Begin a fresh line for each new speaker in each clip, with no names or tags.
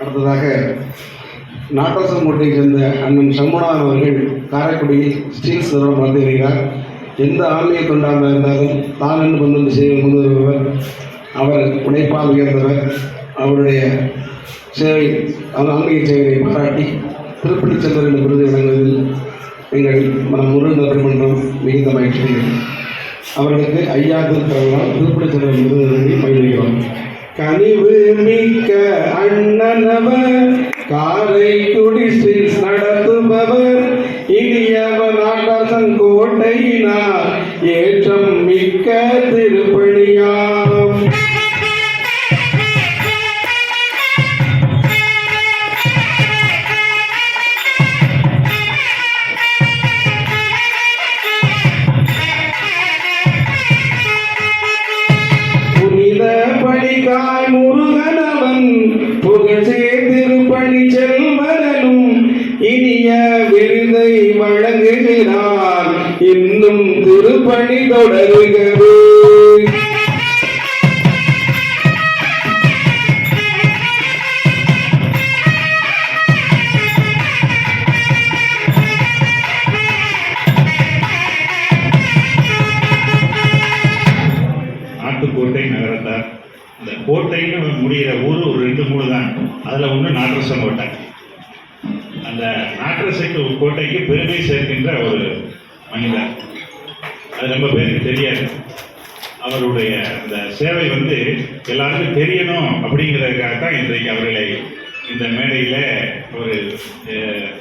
அடுத்ததாக நாட்டரசங்கோட்டையை சேர்ந்த அண்ணன் சண்முகநாதன் அவர்கள் காரைக்குடியில் ஸ்டீல்ஸ் நிறுவனம் நடத்தி வருகிறார். எந்த ஆன்மீக தொண்டாக இருந்தாலும் தான் என்று வந்து செய்ய முன்வருபவர் அவர் உழைப்பால் உயர்ந்தவர். அவருடைய சேவை அந்த ஆன்மீக சேவையை பாராட்டி திருப்பதி செல்வர் என்ற விருது வழங்குவதில் எங்கள் மனம் முருகன் நன்றி மன்றம் மிகுந்த மகிழ்ச்சி. அவர்களுக்கு ஐயா திருத்தரவால் திருப்பதி செல்வர் விருது வழங்கி கனிவு மிக்க அண்ணனவர். காரை ஸ்ட்ரீட்ஸ் நடத்துபவர். இனியவர் நாட்டரசன் கோட்டையினார் ஏற்றம் மிக்க திருப்பணியார். படிகாய் முருகனவன் புகழ்சே திருப்பணி செல்வனும் இனிய விருதை வழங்குகிறார். இன்னும் திருப்பணி தொடருகிறது.
நாட்டுக்கோட்டை நகரத்தார். இந்த கோட்டைன்னு முடிகிற ஊர் ஒரு ரெண்டு மூணு தான். அதில் ஒன்று நாட்டரசன் கோட்டை. அந்த நாட்டரசைக்கு கோட்டைக்கு பெருமை சேர்க்கின்ற ஒரு மனிதர். அது ரொம்ப பேருக்கு தெரியாது. அவருடைய அந்த சேவை வந்து எல்லாருக்கும் தெரியணும் அப்படிங்கிறதுக்காக தான் இன்றைக்கு அவர்களை இந்த மேடையில் ஒரு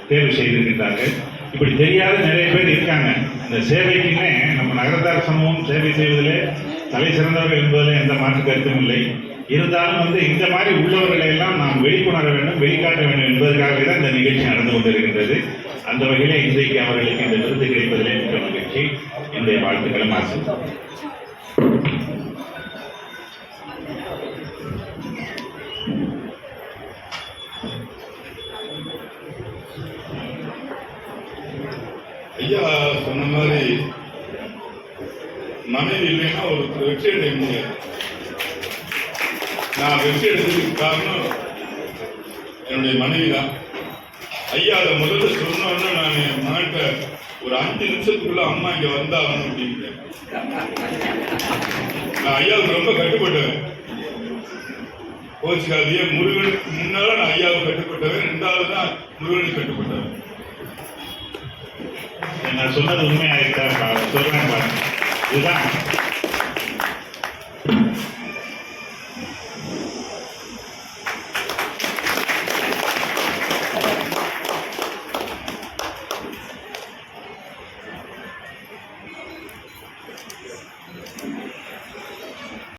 தேர்வு செய்திருக்கின்றார்கள். இப்படி தெரியாத நிறைய பேர் இருக்காங்க. அந்த சேவைக்குன்னே நம்ம நகரத்தார் சமூகம் சேவை செய்வதிலே தலை சிறந்தவர்கள் என்பதில் எந்த மாற்று கருத்தும் இல்லை. இருந்தாலும் வந்து இந்த மாதிரி உள்ளவர்களை எல்லாம் நாம் வெளிக்கொணர வேண்டும் வெளிக்காட்ட வேண்டும் என்பதற்காகவே தான் இந்த நிகழ்ச்சி நடந்து கொண்டிருக்கின்றது. அந்த வகையில் இன்றைக்கு அவர்களுக்கு இந்த விருது கிடைப்பதிலே மிக்க மகிழ்ச்சி. என்னுடைய வாழ்த்துக்களும் ஆசை.
ஐயா சொன்ன மாதிரி மனைவி இல்லைன்னா ஒரு வெற்றி அடைய முடியாது. நான் வெற்றி எடுத்ததுக்கு காரணம் என்னுடைய மனைவி தான். ஐயா அதை முதல்ல சொன்னோன்னா நான் என் மகன்கிட்ட ஒரு அஞ்சு நிமிஷத்துக்குள்ள அம்மா இங்க வந்தாகணும் அப்படின்ட்டேன். நான் ஐயாவுக்கு ரொம்ப கட்டுப்பட்டவன். கோச்சுக்காதிய முருகனுக்கு முன்னால நான் ஐயாவுக்கு கட்டுப்பட்டவன் ரெண்டாவது தான் முருகனுக்கு கட்டுப்பட்டவன்.
நான் சொன்னது உண்மையாயிருக்கா சொல்றேன் பாருங்க. Goodbye.